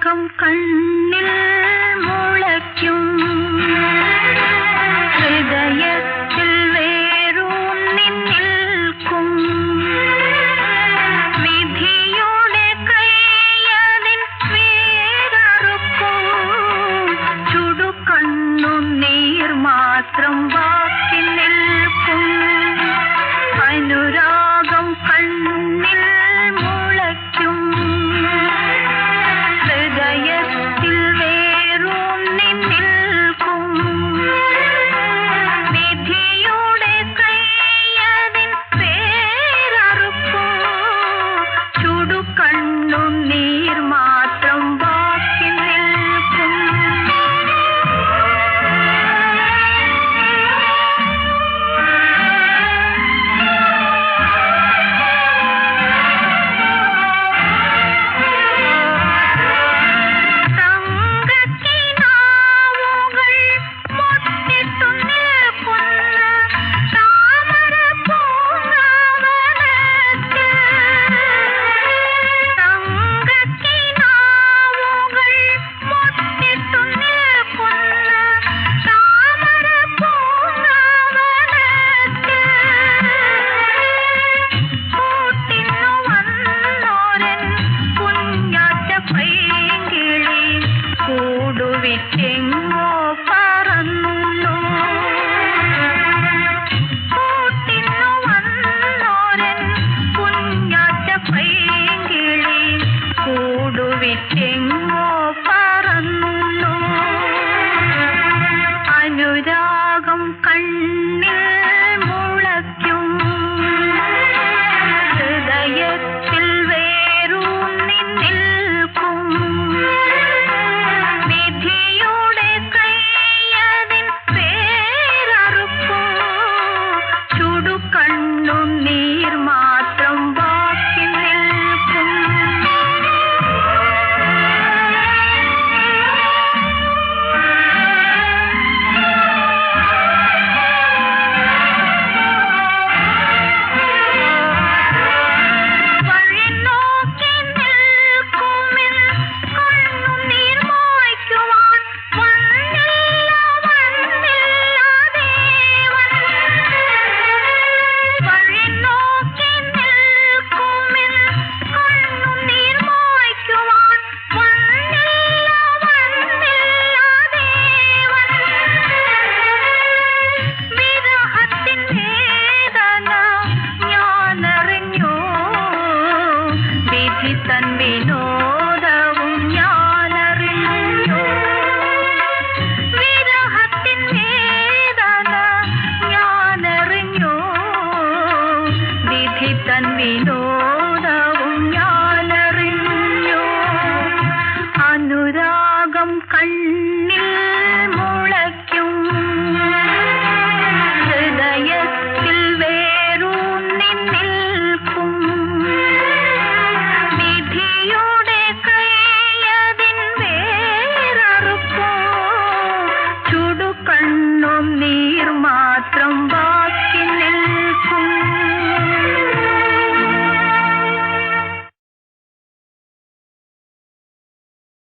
രാഗം കണ്ണിൽ മുളയ്ക്കും. ഹൃദയത്തിൽ വേരും നിൽക്കും. വിധിയുടെ കയ്യതിൻ വീരറുക്കും ചുടുക്കണ്ണു നീർ മാത്രം ബാക്കി നിൽക്കും. അനുരാ 根。दी थी तन्वी लो